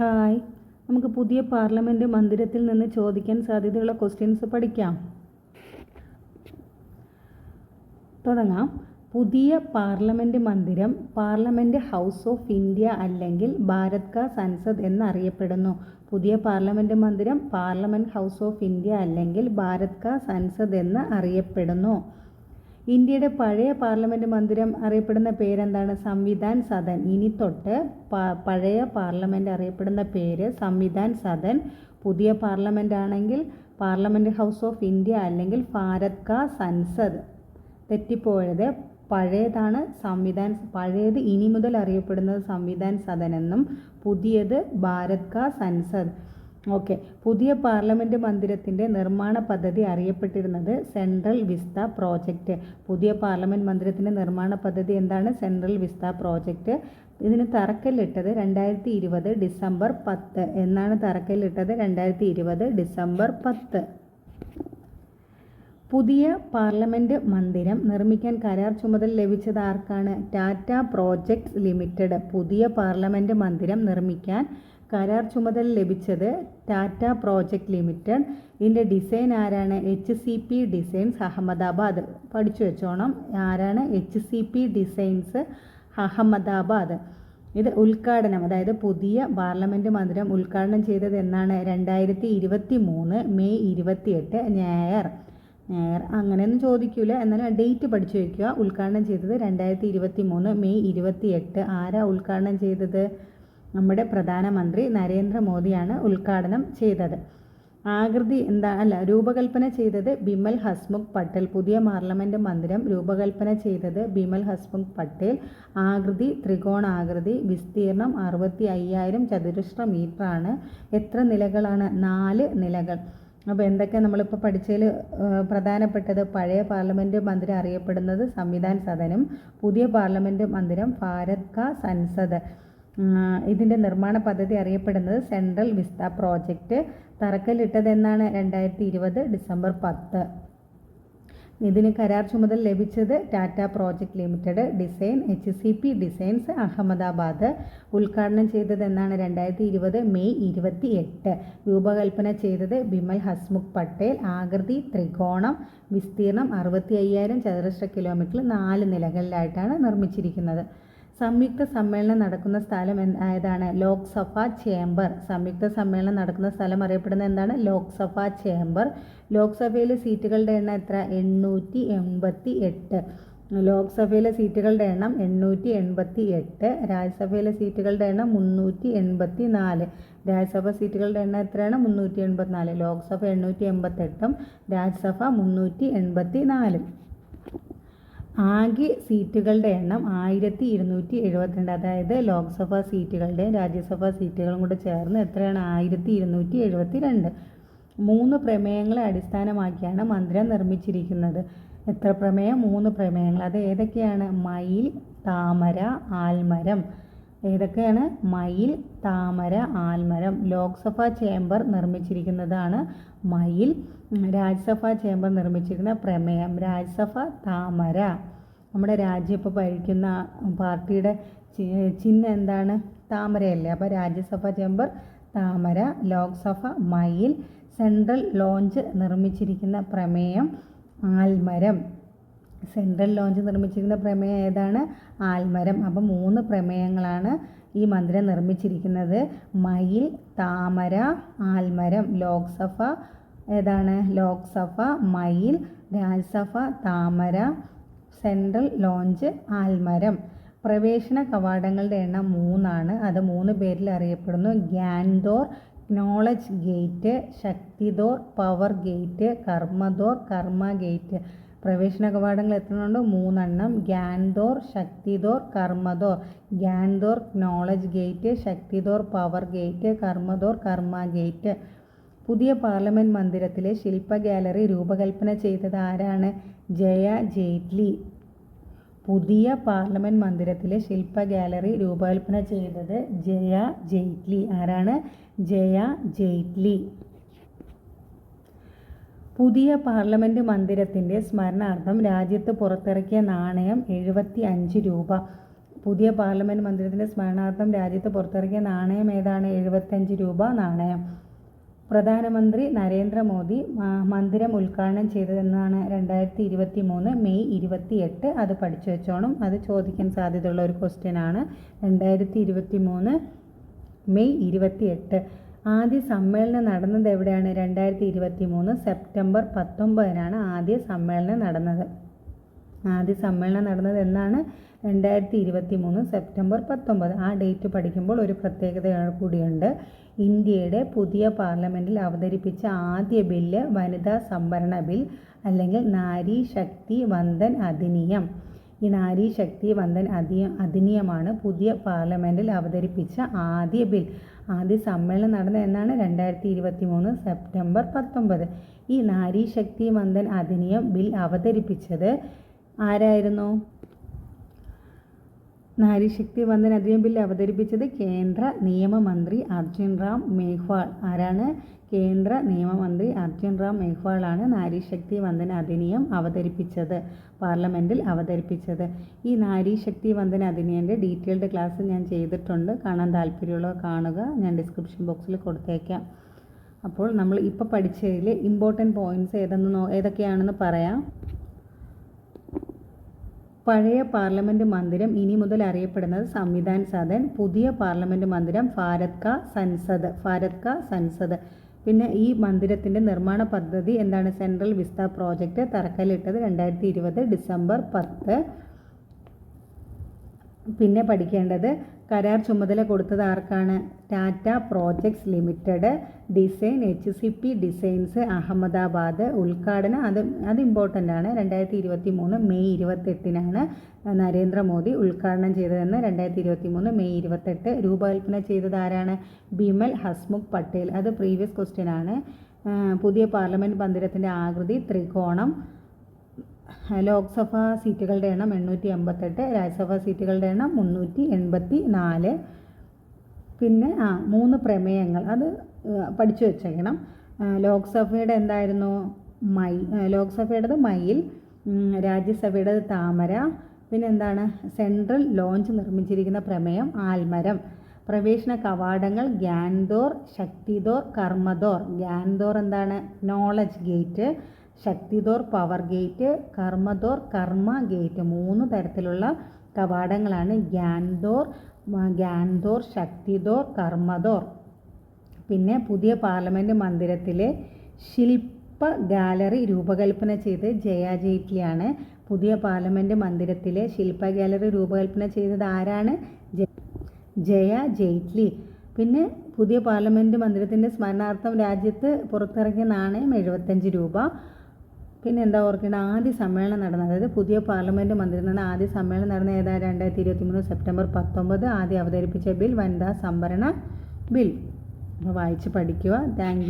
Hi. നമുക്ക് പുതിയ parliament മന്ദിരത്തിൽ നിന്ന് ചോദിക്കാൻ സാധ്യതയുള്ള ക്വസ്റ്റ്യൻസ് പഠിക്കാം. തുടങ്ങാം. പുതിയ പാർലമെന്റ് മന്ദിരം പാർലമെന്റ് ഹൗസ് ഓഫ് ഇന്ത്യ അല്ലെങ്കിൽ ഭാരത് കാ സൻസദ് എന്നറിയപ്പെടുന്നു. പുതിയ പാർലമെന്റ് മന്ദിരം പാർലമെന്റ് ഹൗസ് ഓഫ് ഇന്ത്യ അല്ലെങ്കിൽ ഭാരത് കാ സൻസദ് എന്ന് അറിയപ്പെടുന്നു. ഇന്ത്യയുടെ പഴയ പാർലമെന്റ് മന്ദിരം അറിയപ്പെടുന്ന പേരെന്താണ്? സംവിധാൻ സദൻ. ഇനി തൊട്ട് പഴയ പാർലമെന്റ് അറിയപ്പെടുന്ന പേര് സംവിധാൻ സദൻ. പുതിയ പാർലമെന്റ് ആണെങ്കിൽ പാർലമെന്റ് ഹൗസ് ഓഫ് ഇന്ത്യ അല്ലെങ്കിൽ ഭാരത് കാ സൻസദ്. തെറ്റിപ്പോയത് പഴയതാണ് സംവിധാൻ പഴയത് ഇനി മുതൽ അറിയപ്പെടുന്നത് സംവിധാൻ സദൻ എന്നും പുതിയത് ഭാരത് കാ സൻസദ്. ഓക്കെ. പുതിയ പാർലമെന്റ് മന്ദിരത്തിന്റെ നിർമ്മാണ പദ്ധതി അറിയപ്പെട്ടിരുന്നത് സെൻട്രൽ വിസ്ത പ്രോജക്റ്റ്. പുതിയ പാർലമെന്റ് മന്ദിരത്തിന്റെ നിർമ്മാണ പദ്ധതി എന്താണ്? Central vista project. ഇതിന് തറക്കല്ലിട്ടത് രണ്ടായിരത്തി ഇരുപത് ഡിസംബർ പത്ത്. എന്നാണ് തറക്കല്ലിട്ടത് രണ്ടായിരത്തി ഇരുപത് ഡിസംബർ പത്ത്. പുതിയ പാർലമെന്റ് മന്ദിരം നിർമ്മിക്കാൻ കരാർ ചുമതല ലഭിച്ചത് ആർക്കാണ്? Tata projects limited. പുതിയ പാർലമെന്റ് മന്ദിരം നിർമ്മിക്കാൻ കരാർ ചുമതല ലഭിച്ചത് ടാറ്റ പ്രോജക്റ്റ് ലിമിറ്റഡ്. ഇതിന്റെ ഡിസൈൻ ആരാണ്? H C P designs Ahmedabad. പഠിച്ചു വെച്ചോണം. ആരാണ്? H C P designs Ahmedabad. ഇത് ഉദ്ഘാടനം അതായത് പുതിയ പാർലമെന്റ് മന്ദിരം ഉദ്ഘാടനം ചെയ്തത് എന്നാണ്. രണ്ടായിരത്തി ഇരുപത്തി മൂന്ന് മെയ് ഇരുപത്തിയെട്ട് ഞായർ. ഞായർ. അങ്ങനെയൊന്നും ചോദിക്കില്ല എന്നാലും ഡേറ്റ് പഠിച്ചു വയ്ക്കുക ഉദ്ഘാടനം ചെയ്തത് രണ്ടായിരത്തി ഇരുപത്തി മൂന്ന് മെയ് ഇരുപത്തിയെട്ട്. ആരാ ഉദ്ഘാടനം ചെയ്തത്? നമ്മുടെ പ്രധാനമന്ത്രി നരേന്ദ്രമോദിയാണ് ഉദ്ഘാടനം ചെയ്തത്. ആകൃതി എന്താ അല്ല രൂപകൽപ്പന ചെയ്തത് ബിമൽ ഹസ്മുഖ് പട്ടേൽ. പുതിയ പാർലമെന്റ് മന്ദിരം രൂപകൽപ്പന ചെയ്തത് ബിമൽ ഹസ്മുഖ് പട്ടേൽ. ആകൃതി ത്രികോണാകൃതി വിസ്തീർണം അറുപത്തി അയ്യായിരം ചതുരശ്ര മീറ്ററാണ്. എത്ര നിലകളാണ്? നാല് നിലകൾ. അപ്പോൾ എന്തൊക്കെ നമ്മളിപ്പോൾ പഠിച്ചതിൽ പ്രധാനപ്പെട്ടത്? പഴയ പാർലമെന്റ് മന്ദിരം അറിയപ്പെടുന്നത് സംവിധാൻ സദനും പുതിയ പാർലമെന്റ് മന്ദിരം ഭാരത് കാ സൻസദ്. ഇതിന്റെ നിർമ്മാണ പദ്ധതി അറിയപ്പെടുന്നത് സെൻട്രൽ വിസ്ത പ്രോജക്റ്റ് തറക്കല്ലിട്ടതെന്നാണ് രണ്ടായിരത്തി ഇരുപത് ഡിസംബർ പത്ത്. ഇതിന് കരാർ ചുമതല ലഭിച്ചത് Tata project limited design H C P designs Ahmedabad ഉദ്ഘാടനം ചെയ്തതെന്നാണ് രണ്ടായിരത്തി ഇരുപത് മെയ് ഇരുപത്തി എട്ട് രൂപകൽപ്പന ചെയ്തത് ബിമൽ ഹസ്മുഖ് പട്ടേൽ ആകൃതി ത്രികോണം വിസ്തീർണം അറുപത്തി അയ്യായിരം ചതുരശ്ര കിലോമീറ്ററിൽ നാല് നിലകളിലായിട്ടാണ് നിർമ്മിച്ചിരിക്കുന്നത്. സംയുക്ത സമ്മേളനം നടക്കുന്ന സ്ഥലം ഏതാണ്? ലോക്സഭ ചേംബർ. സംയുക്ത സമ്മേളനം നടക്കുന്ന സ്ഥലം അറിയപ്പെടുന്ന എന്താണ്? ലോക്സഭ ചേംബർ. ലോക്സഭയിലെ സീറ്റുകളുടെ എണ്ണം എത്ര? എണ്ണൂറ്റി എൺപത്തി എട്ട് ലോക്സഭയിലെ സീറ്റുകളുടെ എണ്ണം എണ്ണൂറ്റി എൺപത്തി എട്ട് രാജ്യസഭയിലെ സീറ്റുകളുടെ എണ്ണം മുന്നൂറ്റി എൺപത്തി നാല് രാജ്യസഭ സീറ്റുകളുടെ എണ്ണം എത്രയാണ്? മുന്നൂറ്റി എൺപത്തി നാല് ലോക്സഭ എണ്ണൂറ്റി എൺപത്തെട്ടും രാജ്യസഭ മുന്നൂറ്റി എൺപത്തി നാലും ആകെ സീറ്റുകളുടെ എണ്ണം ആയിരത്തി ഇരുന്നൂറ്റി എഴുപത്തിരണ്ട് അതായത് ലോക്സഭാ സീറ്റുകളുടെയും രാജ്യസഭാ സീറ്റുകളും കൂടെ ചേർന്ന് എത്രയാണ്? ആയിരത്തി ഇരുന്നൂറ്റി എഴുപത്തി രണ്ട് മൂന്ന് പ്രമേയങ്ങളെ അടിസ്ഥാനമാക്കിയാണ് മന്ദിരം നിർമ്മിച്ചിരിക്കുന്നത്. എത്ര പ്രമേയം? മൂന്ന് പ്രമേയങ്ങൾ. അത് ഏതൊക്കെയാണ്? മയിൽ താമര ആൽമരം. ഏതൊക്കെയാണ്? മയിൽ താമര ആൽമരം. ലോക്സഭാ ചേംബർ നിർമ്മിച്ചിരിക്കുന്നതാണ് മയിൽ. രാജ്യസഭാ ചേംബർ നിർമ്മിച്ചിരിക്കുന്ന പ്രമേയം. രാജ്യസഭ താമര. നമ്മുടെ രാജ്യം ഇപ്പോൾ ഭരിക്കുന്ന പാർട്ടിയുടെ ചിഹ്നം എന്താണ്? താമരയല്ലേ. അപ്പോൾ രാജ്യസഭാ ചേംബർ താമര ലോക്സഭ മയിൽ. സെൻട്രൽ ലോഞ്ച് നിർമ്മിച്ചിരിക്കുന്ന പ്രമേയം ആൽമരം. സെൻട്രൽ ലോഞ്ച് നിർമ്മിച്ചിരിക്കുന്ന പ്രമേയം ഏതാണ്? ആൽമരം. അപ്പം മൂന്ന് പ്രമേയങ്ങളാണ് ഈ മന്ദിരം നിർമ്മിച്ചിരിക്കുന്നത്. മയിൽ താമര ആൽമരം ലോക്സഭ ഏതാണ്? ലോക്സഭ മയിൽ രാജ്യസഭ താമര സെൻട്രൽ ലോഞ്ച് ആൽമരം. പ്രവേശന കവാടങ്ങളുടെ എണ്ണം മൂന്നാണ്. അത് മൂന്ന് പേരിൽ അറിയപ്പെടുന്നു. Gyan Dwar knowledge gate Shakti Dwar power gate Karma Dwar karma gate പ്രവേശന കവാടങ്ങൾ എത്രയുണ്ട് മൂന്നെണ്ണം Gyan Dwar Shakti Dwar Karma Dwar. Gyan Dwar knowledge gate Shakti Dwar power gate Karma Dwar karma gate പുതിയ പാർലമെന്റ് മന്ദിരത്തിലെ ശില്പ gallery രൂപകൽപ്പന ചെയ്തത് ആരാണ്? ജയ ജെയ്റ്റ്ലി. പുതിയ parliament മന്ദിരത്തിലെ ശില്പ gallery രൂപകൽപ്പന ചെയ്തത് ജയ ജെയ്റ്റ്ലി. ആരാണ്? ജയ ജെയ്റ്റ്ലി. പുതിയ പാർലമെന്റ് മന്ദിരത്തിന്റെ സ്മരണാർത്ഥം രാജ്യത്ത് പുറത്തിറക്കിയ നാണയം എഴുപത്തി അഞ്ച് രൂപ. പുതിയ പാർലമെന്റ് മന്ദിരത്തിന്റെ സ്മരണാർത്ഥം രാജ്യത്ത് പുറത്തിറക്കിയ നാണയം ഏതാണ്? എഴുപത്തഞ്ച് രൂപ നാണയം. പ്രധാനമന്ത്രി നരേന്ദ്രമോദി മന്ദിരം ഉദ്ഘാടനം ചെയ്തതെന്നാണ് രണ്ടായിരത്തി ഇരുപത്തി മൂന്ന് മെയ് ഇരുപത്തി എട്ട് അത് പഠിച്ചു വെച്ചോണം. അത് ചോദിക്കാൻ സാധ്യതയുള്ള ഒരു ക്വസ്റ്റ്യൻ ആണ്. രണ്ടായിരത്തി ഇരുപത്തി മൂന്ന് മെയ് ഇരുപത്തി എട്ട് ആദ്യ സമ്മേളനം നടന്നത് എവിടെയാണ്? രണ്ടായിരത്തി ഇരുപത്തി മൂന്ന് സെപ്റ്റംബർ പത്തൊമ്പതിനാണ് ആദ്യ സമ്മേളനം നടന്നത്. ആദ്യ സമ്മേളനം നടന്നത് എന്നാണ്? രണ്ടായിരത്തി ഇരുപത്തി മൂന്ന് സെപ്റ്റംബർ പത്തൊമ്പത്. ആ ഡേറ്റ് പഠിക്കുമ്പോൾ ഒരു പ്രത്യേകത കൂടിയുണ്ട്. ഇന്ത്യയുടെ പുതിയ പാർലമെന്റിൽ അവതരിപ്പിച്ച ആദ്യ ബില്ല് വനിതാ സംവരണ ബിൽ അല്ലെങ്കിൽ നാരി ശക്തി വന്ദൻ അധിനിയം. ഈ നാരി ശക്തി വന്ദൻ അധിയ അധിനിയമാണ് പുതിയ പാർലമെന്റിൽ അവതരിപ്പിച്ച ആദ്യ ബിൽ. ആദ്യ സമ്മേളനം നടന്ന എന്നാണ് രണ്ടായിരത്തി ഇരുപത്തി മൂന്ന് സെപ്റ്റംബർ പത്തൊമ്പത്. ഈ നാരി ശക്തി വന്ദൻ അധിനിയം ബിൽ അവതരിപ്പിച്ചത് ആരായിരുന്നു? നാരിശക്തി വന്ദൻ അധികം ബിൽ അവതരിപ്പിച്ചത് കേന്ദ്ര നിയമമന്ത്രി അർജുൻ റാം മേഘ്വാൾ. ആരാണ്? കേന്ദ്ര നിയമമന്ത്രി അർജുൻ റാം മേഘ്വാളാണ് നാരീശക്തി വന്ദന അധിനിയം അവതരിപ്പിച്ചത്. പാർലമെന്റിൽ അവതരിപ്പിച്ചത്. ഈ നാരീശക്തി വന്ദന അധിനിയന്റെ ഡീറ്റെയിൽഡ് ക്ലാസ് ഞാൻ ചെയ്തിട്ടുണ്ട്. കാണാൻ താല്പര്യമുള്ളവർ കാണുക. ഞാൻ ഡിസ്ക്രിപ്ഷൻ ബോക്സിൽ കൊടുത്തേക്കാം. അപ്പോൾ നമ്മൾ ഇപ്പോൾ പഠിച്ചതിൽ ഇമ്പോർട്ടന്റ് പോയിന്റ്സ് ഏതെന്ന് ഏതൊക്കെയാണെന്ന് പറയാം. പഴയ പാർലമെന്റ് മന്ദിരം ഇനി മുതൽ അറിയപ്പെടുന്നത് സംവിധാൻ സദൻ പുതിയ പാർലമെന്റ് മന്ദിരം ഭാരത് കാ സൻസദ് ഭാരത് കാ സൻസദ്. പിന്നെ ഈ മന്ദിരത്തിന്റെ നിർമ്മാണ പദ്ധതി എന്താണ്? സെൻട്രൽ വിസ്ത പ്രോജക്റ്റ് തറക്കല്ലിട്ടത് രണ്ടായിരത്തി ഇരുപത് ഡിസംബർ പത്ത്. പിന്നെ പഠിക്കേണ്ടത് കരാർ ചുമതല കൊടുത്തത് ആർക്കാണ്? Tata projects limited design H C P designs Ahmedabad ഉദ്ഘാടനം. അത് അത് ഇമ്പോർട്ടന്റ് ആണ്. രണ്ടായിരത്തി ഇരുപത്തി മൂന്ന് മെയ് ഇരുപത്തെട്ടിനാണ് നരേന്ദ്രമോദി ഉദ്ഘാടനം ചെയ്തതെന്ന് രണ്ടായിരത്തി ഇരുപത്തി മൂന്ന് മെയ് ഇരുപത്തെട്ട് രൂപകൽപ്പന ചെയ്തത് ആരാണ്? ബിമൽ ഹസ്മുഖ് പട്ടേൽ. അത് പ്രീവിയസ് ക്വസ്റ്റ്യൻ ആണ്. പുതിയ പാർലമെന്റ് മന്ദിരത്തിന്റെ ആകൃതി ത്രികോണം ലോക്സഭാ സീറ്റുകളുടെ എണ്ണം എണ്ണൂറ്റി എൺപത്തെട്ട് രാജ്യസഭാ സീറ്റുകളുടെ എണ്ണം മുന്നൂറ്റി എൺപത്തി നാല് പിന്നെ ആ മൂന്ന് പ്രമേയങ്ങൾ. അത് പഠിച്ചു വെച്ചേക്കണം. ലോക്സഭയുടെ എന്തായിരുന്നു? മൈ ലോക്സഭയുടേത് മയിൽ രാജ്യസഭയുടേത് താമര. പിന്നെ എന്താണ്? സെൻട്രൽ ലോഞ്ച് നിർമ്മിച്ചിരിക്കുന്ന പ്രമേയം ആൽമരം. പ്രവേശന കവാടങ്ങൾ ഗ്യാൻദോർ ശക്തിദോർ കർമ്മദോർ. ഗ്യാൻദോർ എന്താണ്? Knowledge gate Shakti Dwar power gate Karma Dwar karma gate മൂന്ന് തരത്തിലുള്ള കവാടങ്ങളാണ്. ഗ്യാൻദോർ ഗ്യാൻദോർ ശക്തിദോർ കർമ്മദോർ. പിന്നെ പുതിയ പാർലമെന്റ് മന്ദിരത്തിലെ ശില്പ ഗാലറി രൂപകൽപ്പന ചെയ്ത് ജയ ജെയ്റ്റ്ലിയാണ് പുതിയ പാർലമെന്റ് മന്ദിരത്തിലെ ശില്പ ഗാലറി രൂപകൽപ്പന ചെയ്തത് ആരാണ്? ജയ ജെയ്റ്റ്ലി. പിന്നെ പുതിയ പാർലമെന്റ് മന്ദിരത്തിന്റെ സ്മരണാർത്ഥം രാജ്യത്ത് പുറത്തിറങ്ങിയ നാണയം എഴുപത്തഞ്ച് രൂപ. പിന്നെ എന്താ ഓർക്കേണ്ട? ആദ്യ സമ്മേളനം നടന്നത് അതായത് പുതിയ പാർലമെന്റ് മന്ത്രി നടന്ന ആദ്യ സമ്മേളനം നടന്ന ഏതാ? രണ്ടായിരത്തി ഇരുപത്തി മൂന്ന് സെപ്റ്റംബർ പത്തൊമ്പത് ആദ്യം അവതരിപ്പിച്ച ബിൽ വനിതാ സംവരണ ബിൽ. അപ്പോൾ വായിച്ച് പഠിക്കുക. താങ്ക്